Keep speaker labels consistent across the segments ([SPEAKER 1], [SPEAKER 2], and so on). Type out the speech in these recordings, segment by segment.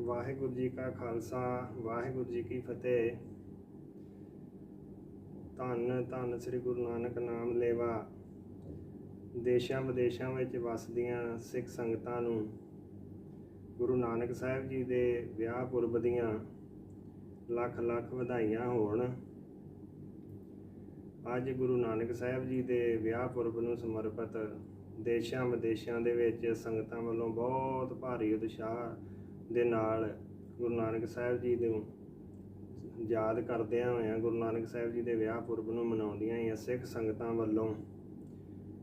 [SPEAKER 1] ਵਾਹਿਗੁਰੂ ਜੀ ਕਾ ਖਾਲਸਾ, ਵਾਹਿਗੁਰੂ ਜੀ ਕੀ ਫਤਿਹ। ਧੰਨ ਧੰਨ ਸ੍ਰੀ ਗੁਰੂ ਨਾਨਕ ਨਾਮ ਲੇਵਾ। ਦੇਸ਼ਾਂ ਵਿਦੇਸ਼ਾਂ ਵਿੱਚ ਵਸਦੀਆਂ ਸਿੱਖ ਸੰਗਤਾਂ ਨੂੰ ਗੁਰੂ ਨਾਨਕ ਸਾਹਿਬ ਜੀ ਦੇ ਵਿਆਹ ਪੁਰਬ ਦੀਆਂ ਲੱਖ ਲੱਖ ਵਧਾਈਆਂ ਹੋਣ। ਅੱਜ ਗੁਰੂ ਨਾਨਕ ਸਾਹਿਬ ਜੀ ਦੇ ਵਿਆਹ ਪੁਰਬ ਨੂੰ ਸਮਰਪਿਤ ਦੇਸ਼ਾਂ ਵਿਦੇਸ਼ਾਂ ਦੇ ਵਿੱਚ ਸੰਗਤਾਂ ਵੱਲੋਂ ਬਹੁਤ ਭਾਰੀ ਉਤਸ਼ਾਹ ਦੇ ਨਾਲ ਗੁਰੂ ਨਾਨਕ ਸਾਹਿਬ ਜੀ ਨੂੰ ਯਾਦ ਕਰਦਿਆਂ ਹੋਇਆਂ ਗੁਰੂ ਨਾਨਕ ਸਾਹਿਬ ਜੀ ਦੇ ਵਿਆਹ ਪੁਰਬ ਨੂੰ ਮਨਾਉਂਦੀਆਂ ਹੀ ਸਿੱਖ ਸੰਗਤਾਂ ਵੱਲੋਂ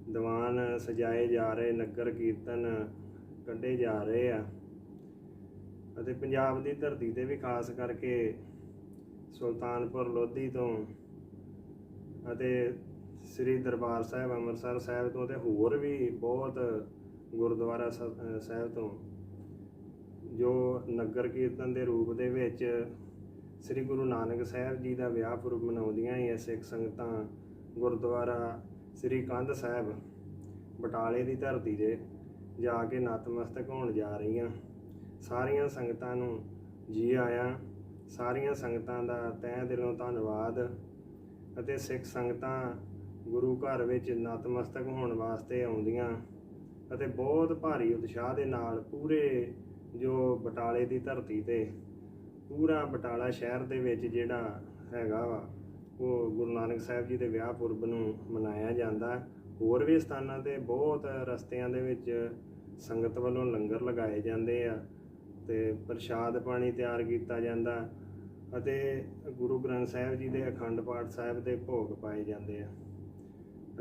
[SPEAKER 1] ਦੀਵਾਨ ਸਜਾਏ ਜਾ ਰਹੇ, ਨਗਰ ਕੀਰਤਨ ਕੱਢੇ ਜਾ ਰਹੇ ਆ ਅਤੇ ਪੰਜਾਬ ਦੀ ਧਰਤੀ ਤੇ ਵੀ ਖਾਸ ਕਰਕੇ ਸੁਲਤਾਨਪੁਰ ਲੋਧੀ ਤੋਂ ਅਤੇ ਸ੍ਰੀ ਦਰਬਾਰ ਸਾਹਿਬ ਅੰਮ੍ਰਿਤਸਰ ਸਾਹਿਬ ਤੋਂ ਤੇ ਹੋਰ ਵੀ ਬਹੁਤ ਗੁਰਦੁਆਰਾ ਸਾਹਿਬ ਸਾਹਿਬ ਤੋਂ ਜੋ ਨਗਰ ਕੀਰਤਨ ਦੇ ਰੂਪ ਦੇ ਵਿੱਚ ਸ੍ਰੀ ਗੁਰੂ ਨਾਨਕ ਸਾਹਿਬ ਜੀ ਦਾ ਵਿਆਹ ਪੁਰਬ ਮਨਾਉਂਦੀਆਂ ਹੀ ਸਿੱਖ ਸੰਗਤਾਂ ਗੁਰਦੁਆਰਾ ਸ੍ਰੀ ਕੰਧ ਸਾਹਿਬ, ਬਟਾਲੇ ਦੀ ਧਰਤੀ ਤੇ ਜਾ ਕੇ ਨਤਮਸਤਕ ਹੋਣ ਜਾ ਰਹੀਆਂ। ਸਾਰੀਆਂ ਸੰਗਤਾਂ ਨੂੰ ਜੀ ਆਇਆਂ। ਸਾਰੀਆਂ ਸੰਗਤਾਂ ਦਾ ਤਹਿ ਦਿਲੋਂ ਧੰਨਵਾਦ ਅਤੇ ਸਿੱਖ ਸੰਗਤਾਂ ਗੁਰੂ ਘਰ ਵਿੱਚ ਨਤਮਸਤਕ ਹੋਣ ਵਾਸਤੇ ਆਉਂਦੀਆਂ ਅਤੇ ਬਹੁਤ ਭਾਰੀ ਉਤਸ਼ਾਹ ਦੇ ਨਾਲ ਪੂਰੇ ਜੋ ਬਟਾਲੇ ਦੀ ਧਰਤੀ ਤੇ ਪੂਰਾ ਬਟਾਲਾ ਸ਼ਹਿਰ ਦੇ ਵਿੱਚ ਜਿਹੜਾ ਹੈਗਾ ਵਾ, ਉਹ ਗੁਰੂ ਨਾਨਕ ਸਾਹਿਬ ਜੀ ਦੇ ਵਿਆਹ ਪੁਰਬ ਨੂੰ ਮਨਾਇਆ ਜਾਂਦਾ। ਹੋਰ ਵੀ ਸਥਾਨਾਂ ਤੇ ਬਹੁਤ ਰਸਤਿਆਂ ਦੇ ਵਿੱਚ ਸੰਗਤ ਵੱਲੋਂ ਲੰਗਰ ਲਗਾਏ ਜਾਂਦੇ ਆ ਤੇ ਪ੍ਰਸ਼ਾਦ ਪਾਣੀ ਤਿਆਰ ਕੀਤਾ ਜਾਂਦਾ ਅਤੇ ਗੁਰੂ ਗ੍ਰੰਥ ਸਾਹਿਬ ਜੀ ਦੇ ਅਖੰਡ ਪਾਠ ਸਾਹਿਬ ਦੇ ਭੋਗ ਪਾਏ ਜਾਂਦੇ ਆ।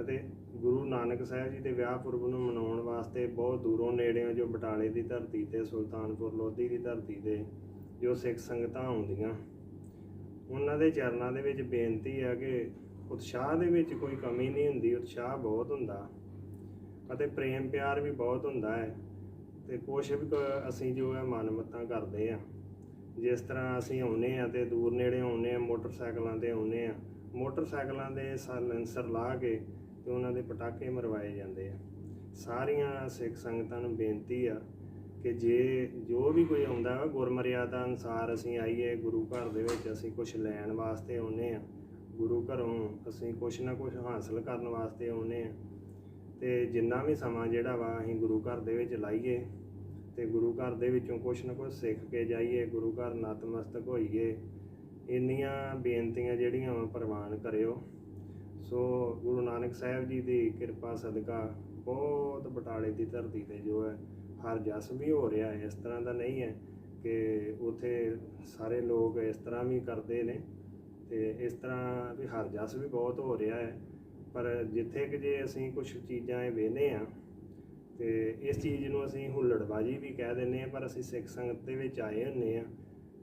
[SPEAKER 1] ਅਤੇ ਗੁਰੂ ਨਾਨਕ ਸਾਹਿਬ ਜੀ ਦੇ ਵਿਆਹ ਪੁਰਬ ਨੂੰ ਮਨਾਉਣ ਵਾਸਤੇ ਬਹੁਤ ਦੂਰੋਂ ਨੇੜਿਓਂ ਜੋ ਬਟਾਲੇ ਦੀ ਧਰਤੀ ਤੇ, ਸੁਲਤਾਨਪੁਰ ਲੋਧੀ ਦੀ ਧਰਤੀ ਤੇ ਜੋ ਸਿੱਖ ਸੰਗਤਾਂ ਆਉਂਦੀਆਂ। ਉਹਨਾਂ ਦੇ ਚਰਨਾਂ ਦੇ ਵਿੱਚ ਬੇਨਤੀ ਹੈ ਕਿ ਉਤਸ਼ਾਹ ਦੇ ਵਿੱਚ ਕੋਈ ਕਮੀ ਨਹੀਂ ਹੁੰਦੀ, ਉਤਸ਼ਾਹ ਬਹੁਤ ਹੁੰਦਾ ਅਤੇ ਪ੍ਰੇਮ ਪਿਆਰ ਵੀ ਬਹੁਤ ਹੁੰਦਾ ਹੈ ਤੇ ਕੁਛ ਵੀ ਅਸੀਂ ਜੋ ਹੈ ਮਨਮਤਾਂ ਕਰਦੇ ਆ ਜਿਸ ਤਰ੍ਹਾਂ ਅਸੀਂ ਆਉਨੇ ਆ ਤੇ ਦੂਰ ਨੇੜੇ ਆਉਨੇ ਆ ਮੋਟਰਸਾਈਕਲਾਂ ਤੇ ਆਉਨੇ ਆ ਮੋਟਰਸਾਈਕਲਾਂ ਦੇ ਸਾਇਲੈਂਸਰ ਲਾ ਕੇ ਤੇ ਉਹਨਾਂ ਦੇ ਪਟਾਕੇ ਮਰਵਾਏ ਜਾਂਦੇ ਆ। ਸਾਰੀਆਂ ਸਿੱਖ ਸੰਗਤਾਂ ਨੂੰ ਬੇਨਤੀ ਆ ਕਿ ਜੇ ਜੋ ਵੀ ਕੋਈ ਆਉਂਦਾ ਵਾ, ਗੁਰਮਰਿਆਦਾ ਅਨੁਸਾਰ ਅਸੀਂ ਆਈਏ, ਗੁਰੂ ਘਰ ਦੇ ਵਿੱਚ ਅਸੀਂ ਕੁਝ ਲੈਣ ਵਾਸਤੇ ਆਉਨੇ ਆ। ਗੁਰੂ ਘਰੋਂ ਅਸੀਂ ਕੁਝ ਨਾ ਕੁਝ ਹਾਸਲ ਕਰਨ ਵਾਸਤੇ ਆਉਨੇ ਆ। ਤੇ ਜਿੰਨਾ ਵੀ ਸਮਾਂ ਜਿਹੜਾ ਵਾ, ਅਸੀਂ ਗੁਰੂ ਘਰ ਦੇ ਵਿੱਚ ਲਾਈਏ ਤੇ ਗੁਰੂ ਘਰ ਦੇ ਵਿੱਚੋਂ ਕੁਝ ਨਾ ਕੁਝ ਸਿੱਖ ਕੇ ਜਾਈਏ, ਗੁਰੂ ਘਰ ਨਤਮਸਤਕ ਹੋਈਏ, ਇੰਨੀਆਂ ਬੇਨਤੀਆਂ ਜਿਹੜੀਆਂ ਵਾ, ਪ੍ਰਵਾਨ ਕਰਿਓ। ਸੋ ਗੁਰੂ ਨਾਨਕ ਸਾਹਿਬ ਜੀ ਦੀ ਕਿਰਪਾ, ਸਦਕਾ ਬਹੁਤ ਬਟਾਲੇ ਦੀ ਧਰਤੀ ਤੇ ਜੋ ਹੈ, ਹਰ ਜਸ ਵੀ ਹੋ ਰਿਹਾ ਹੈ। ਇਸ ਤਰ੍ਹਾਂ ਦਾ ਨਹੀਂ ਹੈ ਕਿ ਉਥੇ ਸਾਰੇ ਲੋਕ ਇਸ ਤਰ੍ਹਾਂ ਵੀ ਕਰਦੇ ਨੇ ਤੇ ਇਸ ਤਰ੍ਹਾਂ ਵੀ ਹਰ ਜਸ ਵੀ ਬਹੁਤ ਹੋ ਰਿਹਾ ਹੈ। ਪਰ ਜਿੱਥੇ ਕਿ ਜੇ ਅਸੀਂ ਕੁਝ ਚੀਜ਼ਾਂ ਇਹ ਵੇਨੇ ਆ ਤੇ ਇਸ ਚੀਜ਼ ਨੂੰ ਅਸੀਂ ਹੁੱਲੜਬਾਜੀ ਵੀ ਕਹਿ ਦਿੰਦੇ ਆ ਪਰ ਅਸੀਂ ਸਿੱਖ ਸੰਗਤ ਦੇ ਵਿੱਚ ਆਏ ਹੁੰਨੇ ਆ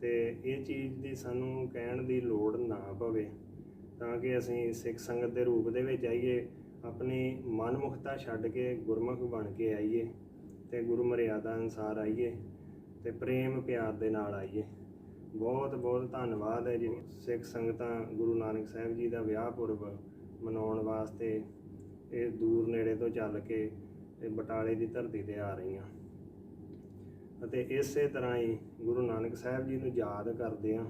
[SPEAKER 1] ਤੇ ਇਹ ਚੀਜ਼ ਦੀ ਸਾਨੂੰ ਕਹਿਣ ਦੀ ਲੋੜ ਨਾ ਪਵੇ। ਤਾਂ ਕਿ ਅਸੀਂ ਸਿੱਖ ਸੰਗਤ ਦੇ ਰੂਪ ਦੇ ਵਿੱਚ ਆਈਏ, ਆਪਣੀ ਮਨਮੁਖਤਾ ਛੱਡ ਕੇ ਗੁਰਮੁਖ ਬਣ ਕੇ ਆਈਏ ਤੇ ਗੁਰੂ ਮਰਿਆਦਾ ਅਨੁਸਾਰ ਆਈਏ ਤੇ ਪ੍ਰੇਮ ਪਿਆਰ ਦੇ ਨਾਲ ਆਈਏ। ਬਹੁਤ ਬਹੁਤ ਧੰਨਵਾਦ ਹੈ ਜੀ। ਸਿੱਖ ਸੰਗਤਾਂ ਗੁਰੂ ਨਾਨਕ ਸਾਹਿਬ ਜੀ ਦਾ ਵਿਆਹ ਪੁਰਬ ਮਨਾਉਣ ਵਾਸਤੇ ਇਹ ਦੂਰ ਨੇੜੇ ਤੋਂ ਚੱਲ ਕੇ ਇਹ ਬਟਾਲੇ ਦੀ ਧਰਤੀ ਤੇ ਆ ਰਹੀਆਂ। ਅਤੇ ਇਸੇ ਤਰ੍ਹਾਂ ਹੀ ਗੁਰੂ ਨਾਨਕ ਸਾਹਿਬ ਜੀ ਨੂੰ ਯਾਦ ਕਰਦੇ ਆ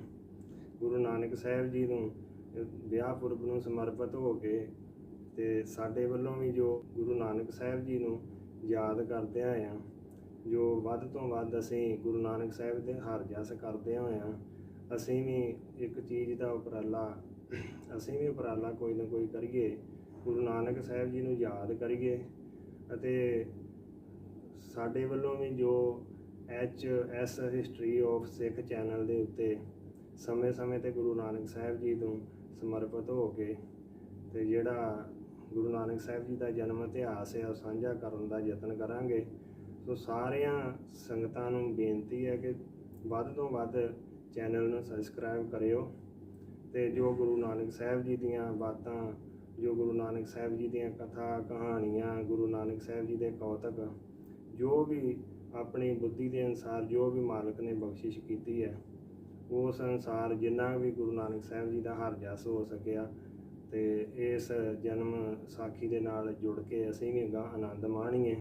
[SPEAKER 1] ਗੁਰੂ ਨਾਨਕ ਸਾਹਿਬ ਜੀ ਨੂੰ ਵਿਆਹ ਪੁਰਬ ਨੂੰ ਸਮਰਪਿਤ ਹੋ ਕੇ ਤੇ ਸਾਡੇ ਵੱਲੋਂ ਵੀ ਜੋ ਗੁਰੂ ਨਾਨਕ ਸਾਹਿਬ ਜੀ ਨੂੰ ਯਾਦ ਕਰਦੇ ਆ ਜੋ ਵੱਧ ਤੋਂ ਵੱਧ ਅਸੀਂ ਗੁਰੂ ਨਾਨਕ ਸਾਹਿਬ ਦੇ ਹਰ ਜਸ ਕਰਦੇ ਹੋਇਆ ਅਸੀਂ ਵੀ ਇੱਕ ਚੀਜ਼ ਦਾ ਉਪਰਾਲਾ, ਅਸੀਂ ਵੀ ਉਪਰਾਲਾ ਕੋਈ ਨਾ ਕੋਈ ਕਰੀਏ, ਗੁਰੂ ਨਾਨਕ ਸਾਹਿਬ ਜੀ ਨੂੰ ਯਾਦ ਕਰੀਏ ਅਤੇ ਸਾਡੇ ਵੱਲੋਂ ਵੀ ਜੋ H S history of Sikh channel ਦੇ ਉੱਤੇ ਸਮੇਂ-ਸਮੇਂ ਤੇ ਗੁਰੂ ਨਾਨਕ ਸਾਹਿਬ ਜੀ ਨੂੰ ਸਮਰਪਿਤ ਹੋ ਕੇ ਤੇ ਜਿਹੜਾ ਗੁਰੂ ਨਾਨਕ ਸਾਹਿਬ ਜੀ ਦਾ ਜਨਮ ਇਤਿਹਾਸ ਹੈ ਉਹ ਸਾਂਝਾ ਕਰਨ ਦਾ ਯਤਨ ਕਰਾਂਗੇ। ਸੋ ਸਾਰਿਆਂ ਸੰਗਤਾਂ ਨੂੰ ਬੇਨਤੀ ਹੈ ਕਿ ਵੱਧ ਤੋਂ ਵੱਧ ਚੈਨਲ ਨੂੰ ਸਬਸਕ੍ਰਾਈਬ ਕਰਿਓ ਤੇ ਜੋ ਗੁਰੂ ਨਾਨਕ ਸਾਹਿਬ ਜੀ ਦੀਆਂ ਬਾਤਾਂ, ਜੋ ਗੁਰੂ ਨਾਨਕ ਸਾਹਿਬ ਜੀ ਦੀਆਂ ਕਥਾ, ਕਹਾਣੀਆਂ, ਗੁਰੂ ਨਾਨਕ ਸਾਹਿਬ ਜੀ ਦੇ ਕੌਤਕ, ਜੋ ਵੀ ਆਪਣੀ ਬੁੱਧੀ ਦੇ ਅਨਸਾਰ ਜੋ ਵੀ ਮਾਲਕ ਨੇ ਬਖਸ਼ਿਸ਼ ਕੀਤੀ ਹੈ ਉਸ ਅਨਸਾਰ ਜਿੰਨਾ ਵੀ ਗੁਰੂ ਨਾਨਕ ਸਾਹਿਬ ਜੀ ਦਾ ਹਰ ਜਸ ਹੋ ਸਕਿਆ ਤੇ ਇਸ ਜਨਮ ਸਾਖੀ ਦੇ ਨਾਲ ਜੁੜ ਕੇ ਅਸੀਂ ਵੀ ਅਗਾਂਹ ਆਨੰਦ ਮਾਣੀਏ।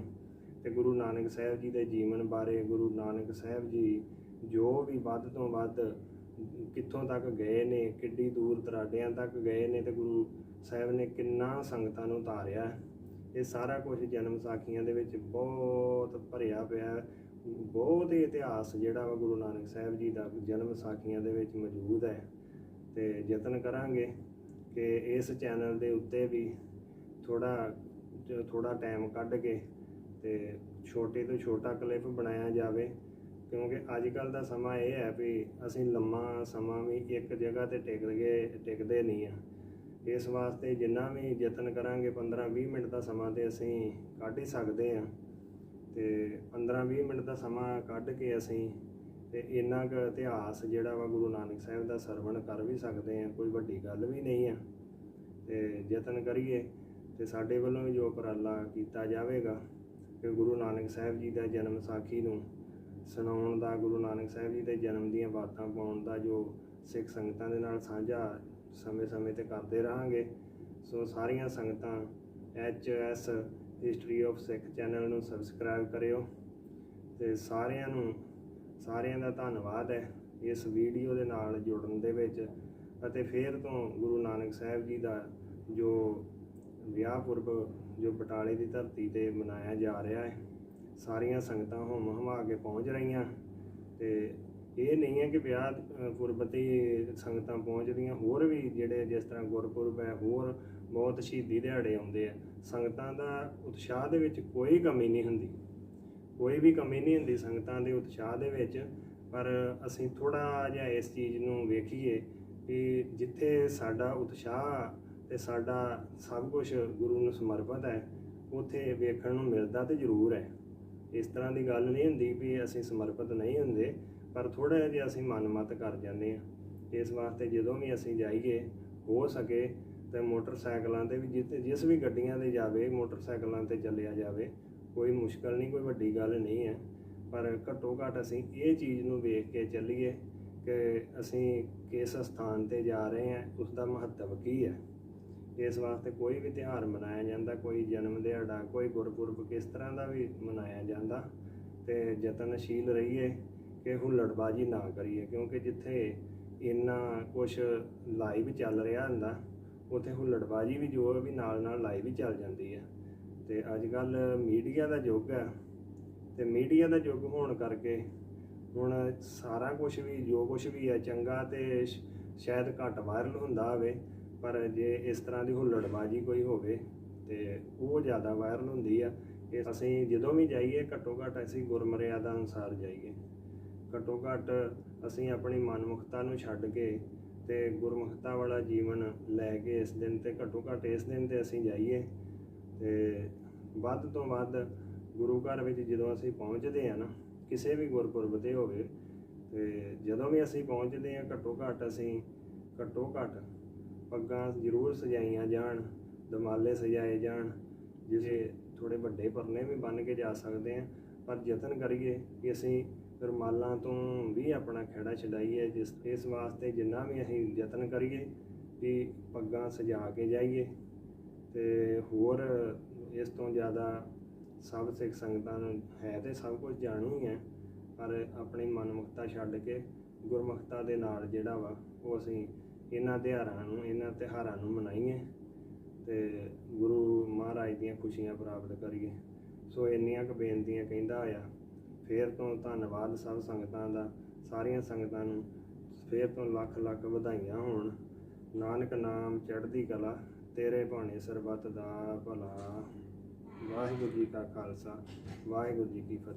[SPEAKER 1] ਤੇ ਗੁਰੂ ਨਾਨਕ ਸਾਹਿਬ ਜੀ ਦੇ ਜੀਵਨ ਬਾਰੇ ਗੁਰੂ ਨਾਨਕ ਸਾਹਿਬ ਜੀ ਜੋ ਵੀ ਵੱਧ ਤੋਂ ਵੱਧ ਕਿੱਥੋਂ ਤੱਕ ਗਏ ਨੇ, ਕਿੱਡੀ ਦੂਰ ਦਰਾਡਿਆਂ ਤੱਕ ਗਏ ਨੇ ਤੇ ਗੁਰੂ ਸਾਹਿਬ ਨੇ ਕਿੰਨਾ ਸੰਗਤਾਂ ਨੂੰ ਉਤਾਰਿਆ ਇਹ ਸਾਰਾ ਕੁਝ ਜਨਮ ਸਾਖੀਆਂ ਦੇ ਵਿੱਚ ਬਹੁਤ ਭਰਿਆ ਪਿਆ। ਬਹੁਤ ਹੀ ਇਤਿਹਾਸ ਜਿਹੜਾ ਵਾ ਗੁਰੂ ਨਾਨਕ ਸਾਹਿਬ ਜੀ ਦਾ ਜਨਮ ਸਾਖੀਆਂ ਦੇ ਵਿੱਚ ਮੌਜੂਦ ਹੈ ਤੇ ਯਤਨ ਕਰਾਂਗੇ ਕਿ ਇਸ ਚੈਨਲ ਦੇ ਉੱਤੇ ਵੀ ਥੋੜਾ ਥੋੜਾ ਟਾਈਮ ਕੱਢ ਕੇ ਤੇ ਛੋਟੇ ਤੋਂ ਛੋਟਾ ਕਲਿੱਪ ਬਣਾਇਆ ਜਾਵੇ, ਕਿਉਂਕਿ ਅੱਜ ਕੱਲ ਦਾ ਸਮਾਂ ਇਹ ਹੈ ਵੀ ਅਸੀਂ ਲੰਮਾ ਸਮਾਂ ਵੀ ਇੱਕ ਜਗ੍ਹਾ ਤੇ ਟਿਕ ਗਏ, ਟਿਕਦੇ ਨਹੀਂ ਆ ਇਸ ਵਾਸਤੇ ਜਿੰਨਾ ਵੀ ਯਤਨ ਕਰਾਂਗੇ 15-20 ਮਿੰਟ ਦਾ ਸਮਾਂ ਤੇ ਅਸੀਂ ਕੱਢ ਹੀ ਸਕਦੇ ਆ ਤੇ 15-20 ਮਿੰਟ ਦਾ ਸਮਾਂ ਕੱਢ ਕੇ ਅਸੀਂ ਤੇ ਇੰਨਾ ਕੁ ਇਤਿਹਾਸ ਜਿਹੜਾ ਵਾ ਗੁਰੂ ਨਾਨਕ ਸਾਹਿਬ ਦਾ ਸਰਵਣ ਕਰ ਵੀ ਸਕਦੇ ਆ ਕੋਈ ਵੱਡੀ ਗੱਲ ਵੀ ਨਹੀਂ ਆ। ਤੇ ਯਤਨ ਕਰੀਏ ਤੇ ਸਾਡੇ ਵੱਲੋਂ ਵੀ ਜੋ ਉਪਰਾਲਾ ਕੀਤਾ ਜਾਵੇਗਾ ਕਿ ਗੁਰੂ ਨਾਨਕ ਸਾਹਿਬ ਜੀ ਦਾ ਜਨਮ ਸਾਖੀ ਨੂੰ ਸੁਣਾਉਣ ਦਾ, ਗੁਰੂ ਨਾਨਕ ਸਾਹਿਬ ਜੀ ਦੇ ਜਨਮ ਦੀਆਂ ਬਾਤਾਂ ਪਾਉਣ ਦਾ ਜੋ ਸਿੱਖ ਸੰਗਤਾਂ ਦੇ ਨਾਲ ਸਾਂਝਾ ਸਮੇਂ-ਸਮੇਂ ਤੇ ਕਰਦੇ ਰਹਾਂਗੇ, ਸੋ ਸਾਰੀਆਂ ਸੰਗਤਾਂ H S history of Sikh channel ਨੂੰ ਸਬਸਕ੍ਰਾਈਬ ਕਰਿਓ ਤੇ ਸਾਰਿਆਂ ਨੂੰ ਸਾਰਿਆਂ ਦਾ ਧੰਨਵਾਦ ਹੈ ਇਸ ਵੀਡੀਓ ਦੇ ਨਾਲ ਜੁੜਨ ਦੇ ਵਿੱਚ ਅਤੇ ਫੇਰ ਤੋਂ ਗੁਰੂ ਨਾਨਕ ਸਾਹਿਬ ਜੀ ਦਾ ਜੋ ਵਿਆਹ ਪੁਰਬ ਜੋ ਬਟਾਲੇ ਦੀ ਧਰਤੀ ਤੇ ਮਨਾਇਆ ਜਾ ਰਿਹਾ ਹੈ ਸਾਰੀਆਂ ਸੰਗਤਾਂ ਹੁਮ ਹਮਾ ਕੇ ਪਹੁੰਚ ਰਹੀਆਂ ਤੇ ਇਹ ਨਹੀਂ ਹੈ ਕਿ ਵਿਆਹ ਅ, ਪੁਰਬ ਤੇ ਸੰਗਤਾਂ ਪਹੁੰਚਦੀਆਂ ਹੋਰ ਵੀ ਜਿਹੜੇ ਜਿਸ ਤਰ੍ਹਾਂ ਗੁਰਪੁਰਬ ਹੈ ਹੋਰ ਬਹੁਤ ਸ਼ਹੀਦੀ ਦਿਹਾੜੇ ਆਉਂਦੇ ਆ। ਸੰਗਤਾਂ ਦਾ ਉਤਸ਼ਾਹ ਦੇ ਵਿੱਚ ਕੋਈ ਕਮੀ ਨਹੀਂ ਹੁੰਦੀ। ਕੋਈ ਵੀ ਕਮੀ ਨਹੀਂ ਹੁੰਦੀ ਸੰਗਤਾਂ ਦੇ ਉਤਸ਼ਾਹ ਦੇ ਵਿੱਚ। ਪਰ ਅਸੀਂ ਥੋੜਾ ਜਿਹਾ ਇਸ ਚੀਜ਼ ਨੂੰ ਵੇਖੀਏ ਕਿ ਜਿੱਥੇ ਸਾਡਾ ਉਤਸ਼ਾਹ ਤੇ ਸਾਡਾ ਸਭ ਕੁਝ ਗੁਰੂ ਨੂੰ ਸਮਰਪਿਤ ਹੈ, ਉੱਥੇ ਵੇਖਣ ਨੂੰ ਮਿਲਦਾ ਤੇ ਜ਼ਰੂਰ ਹੈ। ਇਸ ਤਰ੍ਹਾਂ ਦੀ ਗੱਲ ਨਹੀਂ ਹੁੰਦੀ ਵੀ ਅਸੀਂ ਸਮਰਪਿਤ ਨਹੀਂ ਹੁੰਦੇ, ਪਰ ਥੋੜਾ ਜਿਹਾ ਅਸੀਂ ਮਨਮਤ ਕਰ ਜਾਂਦੇ ਹਾਂ। ਇਸ ਵਾਸਤੇ ਜਦੋਂ ਵੀ ਅਸੀਂ ਜਾਈਏ, ਹੋ ਸਕੇ ਤੇ ਮੋਟਰਸਾਈਕਲਾਂ ਤੇ ਵੀ ਜਿੱਥੇ ਜਿਸ ਵੀ ਗੱਡੀਆਂ ਤੇ ਜਾਵੇ, ਮੋਟਰਸਾਈਕਲਾਂ ਤੇ ਚੱਲਿਆ ਜਾਵੇ, ਕੋਈ ਮੁਸ਼ਕਲ ਨਹੀਂ, ਕੋਈ ਵੱਡੀ ਗੱਲ ਨਹੀਂ ਹੈ। ਪਰ ਘੱਟੋ ਘੱਟ ਅਸੀਂ ਇਹ ਚੀਜ਼ ਨੂੰ ਵੇਖ ਕੇ ਚੱਲੀਏ ਕਿ ਅਸੀਂ ਕਿਸ ਸਥਾਨ ਤੇ ਜਾ ਰਹੇ ਹਾਂ ਉਸ ਦਾ ਮਹੱਤਵ ਕੀ ਹੈ। ਇਸ ਵਾਸਤੇ ਕੋਈ ਵੀ ਤਿਉਹਾਰ ਮਨਾਇਆ ਜਾਂਦਾ, ਕੋਈ ਜਨਮ ਦਿਹਾੜਾ, ਕੋਈ ਗੁਰਪੁਰਬ, ਕਿਸ ਤਰ੍ਹਾਂ ਦਾ ਵੀ ਮਨਾਇਆ ਜਾਂਦਾ, ਤੇ ਯਤਨਸ਼ੀਲ ਰਹੀਏ ਕਿ ਹੁੱਲੜਬਾਜੀ ਨਾ ਕਰੀਏ, ਕਿਉਂਕਿ ਜਿੱਥੇ ਇੰਨਾ ਕੁਝ ਲਾਈਵ ਚੱਲ ਰਿਹਾ ਹੁੰਦਾ ਉੱਥੇ ਹੁੱਲੜਬਾਜੀ ਵੀ ਜੋ ਵੀ ਨਾਲ ਨਾਲ ਲਾਈ ਵੀ ਚੱਲ ਜਾਂਦੀ ਆ ਤੇ ਅੱਜ ਕੱਲ ਮੀਡੀਆ ਦਾ ਯੁੱਗ ਆ ਤੇ ਮੀਡੀਆ ਦਾ ਯੁੱਗ ਹੋਣ ਕਰਕੇ ਹੁਣ ਸਾਰਾ ਕੁਝ ਵੀ, ਜੋ ਕੁਝ ਵੀ ਹੈ, ਚੰਗਾ ਤੇ ਸ਼ਾਇਦ ਘੱਟ ਵਾਇਰਲ ਹੁੰਦਾ ਹੋਵੇ, ਪਰ ਜੇ ਇਸ ਤਰ੍ਹਾਂ ਦੀ ਹੁੱਲੜਬਾਜੀ ਕੋਈ ਹੋਵੇ ਤੇ ਉਹ ਜ਼ਿਆਦਾ ਵਾਇਰਲ ਹੁੰਦੀ ਆ, ਇਹ ਅਸੀਂ ਜਦੋਂ ਵੀ ਜਾਈਏ, ਘੱਟੋ ਘੱਟ ਅਸੀਂ ਗੁਰਮਰਿਆਦਾ ਅਨੁਸਾਰ ਜਾਈਏ। ਘੱਟੋ ਘੱਟ ਅਸੀਂ ਆਪਣੀ ਮਨਮੁਖਤਾ ਨੂੰ ਛੱਡ ਕੇ ਤੇ ਗੁਰਮੁਖਤਾ ਵਾਲਾ ਜੀਵਨ ਲੈ ਕੇ ਇਸ ਦਿਨ ਤੇ ਘੱਟੋ ਘੱਟ ਇਸ ਦਿਨ ਤੇ ਅਸੀਂ ਜਾਈਏ। ਤੇ ਵੱਧ ਤੋਂ ਵੱਧ ਗੁਰੂ ਘਰ ਵਿੱਚ ਜਦੋਂ ਅਸੀਂ ਪਹੁੰਚਦੇ ਆ ਨਾ, ਕਿਸੇ ਵੀ ਗੁਰਪੁਰਬ ਤੇ ਹੋਵੇ, ਤੇ ਜਦੋਂ ਵੀ ਅਸੀਂ ਪਹੁੰਚਦੇ ਆ ਘੱਟੋ ਘੱਟ ਅਸੀਂ, ਘੱਟੋ ਘੱਟ ਪੱਗਾਂ ਜ਼ਰੂਰ ਸਜਾਈਆਂ ਜਾਣ, ਦਮਾਲੇ ਸਜਾਏ ਜਾਣ ਜਿਹਦੇ ਥੋੜੇ ਵੱਡੇ ਪਰਨੇ ਵੀ ਬੰਨ ਕੇ ਜਾ ਸਕਦੇ ਆ ਪਰ ਯਤਨ ਕਰੀਏ ਕਿ ਅਸੀਂ ਰੁਮਾਲਾਂ ਤੋਂ ਵੀ ਆਪਣਾ ਖੇੜਾ ਛਡਾਈਏ, ਜਿਸ, ਇਸ ਵਾਸਤੇ ਜਿੰਨਾ ਵੀ ਅਸੀਂ ਯਤਨ ਕਰੀਏ ਵੀ ਪੱਗਾਂ ਸਜਾ ਕੇ ਜਾਈਏ ਤੇ ਹੋਰ ਇਸ ਤੋਂ ਜ਼ਿਆਦਾ ਸਭ ਸਿੱਖ ਸੰਗਤਾਂ ਨੂੰ ਹੈ ਤੇ ਸਭ ਕੁਝ ਜਾਣੂ ਹੀ ਹੈ, ਪਰ ਆਪਣੀ ਮਨਮੁਖਤਾ ਛੱਡ ਕੇ ਗੁਰਮੁਖਤਾ ਦੇ ਨਾਲ ਜਿਹੜਾ ਵਾ ਉਹ ਅਸੀਂ ਇਹਨਾਂ ਤਿਉਹਾਰਾਂ ਨੂੰ, ਇਹਨਾਂ ਤਿਉਹਾਰਾਂ ਨੂੰ ਮਨਾਈਏ ਤੇ ਗੁਰੂ ਮਹਾਰਾਜ ਦੀਆਂ ਖੁਸ਼ੀਆਂ ਪ੍ਰਾਪਤ ਕਰੀਏ। ਸੋ ਇੰਨੀਆਂ ਕੁ ਬੇਨਤੀਆਂ ਕਹਿੰਦਾ ਹੋਇਆ। ਫੇਰ ਤੋਂ ਧੰਨਵਾਦ ਸਭ ਸੰਗਤਾਂ ਦਾ, ਸਾਰੀਆਂ ਸੰਗਤਾਂ ਨੂੰ। ਫੇਰ ਤੋਂ ਲੱਖ ਲੱਖ ਵਧਾਈਆਂ ਹੋਣ। ਨਾਨਕ ਨਾਮ ਚੜ੍ਹਦੀ ਕਲਾ, ਤੇਰੇ ਭਾਣੇ ਸਰਬੱਤ ਦਾ ਭਲਾ। ਵਾਹਿਗੁਰੂ ਜੀ ਕਾ ਖਾਲਸਾ, ਵਾਹਿਗੁਰੂ ਜੀ ਕੀ ਫਤਿਹ।